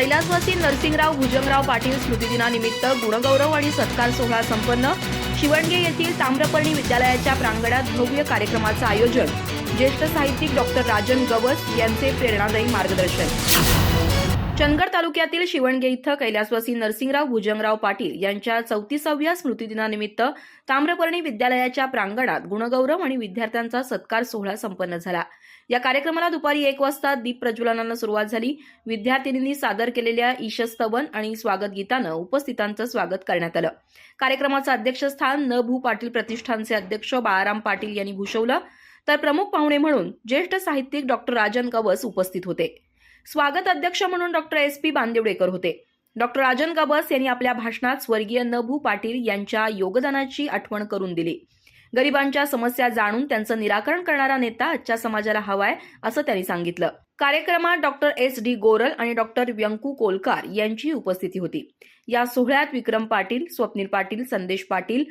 कैलासवासी नरसिंगराव भुजंगराव पाटील स्मृतिदिनानिमित्त गुणगौरव आणि सत्कार सोहळा संपन्न. शिवणगे येथील ताम्रपर्णी विद्यालयाच्या प्रांगणात भव्य कार्यक्रमाचं आयोजन. ज्येष्ठ साहित्यिक डॉक्टर राजन गवस यांचे प्रेरणादायी मार्गदर्शन. चंदगड तालुक्यातील शिवणगे इथं कैलासवासी नरसिंगराव भुजंगराव पाटील यांच्या चौतीसाव्या स्मृतिदिनानिमित्त ताम्रपर्णी विद्यालयाच्या प्रांगणात गुणगौरव आणि विद्यार्थ्यांचा सत्कार सोहळा संपन्न झाला. या कार्यक्रमाला दुपारी एक वाजता दीप प्रज्वलनानं सुरुवात झाली. विद्यार्थिनींनी सादर केलेल्या ईशस्तवन आणि स्वागत गीतानं उपस्थितांचं स्वागत करण्यात आलं. कार्यक्रमाचं अध्यक्षस्थान न भू पाटील प्रतिष्ठानचे अध्यक्ष बाळाराम पाटील यांनी भूषवलं. तर प्रमुख पाहुणे म्हणून ज्येष्ठ साहित्यिक डॉक्टर राजन कवस उपस्थित होते. स्वागत अध्यक्ष म्हणून डॉक्टर एस पी बांदिवडेकर होते. डॉक्टर राजन गबस यांनी आपल्या भाषणात स्वर्गीय नभू पाटील यांच्या योगदानाची आठवण करून दिली. गरिबांच्या समस्या जाणून त्यांचं निराकरण करणारा नेता आजच्या समाजाला हवाय असं त्यांनी सांगितलं. कार्यक्रमात डॉक्टर एस डी गोरल आणि डॉक्टर व्यंकू कोलकार यांची उपस्थिती होती. या सोहळ्यात विक्रम पाटील स्वप्नील पाटील संदेश पाटील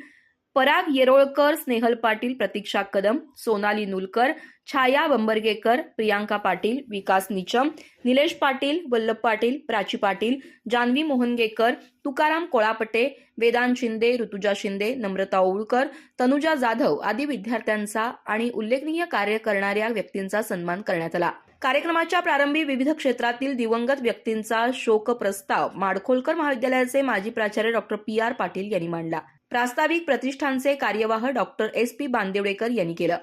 पराग येरोळकर स्नेहल पाटील प्रतीक्षा कदम सोनाली नुलकर छाया बंबरगेकर प्रियांका पाटील विकास निचम निलेश पाटील वल्लभ पाटील प्राची पाटील जानवी मोहनगेकर तुकाराम कोळापटे वेदांत शिंदे ऋतुजा शिंदे नम्रता ओळकर तनुजा जाधव आदी विद्यार्थ्यांचा आणि उल्लेखनीय कार्य करणाऱ्या व्यक्तींचा सन्मान करण्यात आला. कार्यक्रमाच्या प्रारंभी विविध क्षेत्रातील दिवंगत व्यक्तींचा शोक प्रस्ताव माडखोलकर महाविद्यालयाचे माजी प्राचार्य डॉक्टर पी आर पाटील यांनी मांडला. प्रास्ताविक प्रतिष्ठानचे कार्यवाह डॉक्टर एस पी बांदेवडेकर यांनी केलं.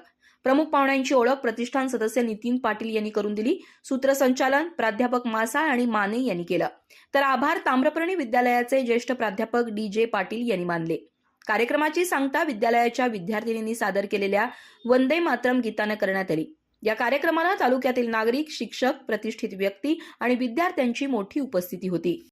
प्रमुख पाहुण्यांची ओळख प्रतिष्ठान सदस्य नितीन पाटील यांनी करून दिली. सूत्रसंचालन प्राध्यापक मासाळ आणि माने यांनी केलं. तर आभार ताम्रपर्णी विद्यालयाचे ज्येष्ठ प्राध्यापक डी जे पाटील यांनी मानले. कार्यक्रमाची सांगता विद्यालयाच्या विद्यार्थिनींनी सादर केलेल्या वंदे मातरम गीतानं करण्यात आली. या कार्यक्रमाला तालुक्यातील नागरिक शिक्षक प्रतिष्ठित व्यक्ती आणि विद्यार्थ्यांची मोठी उपस्थिती होती.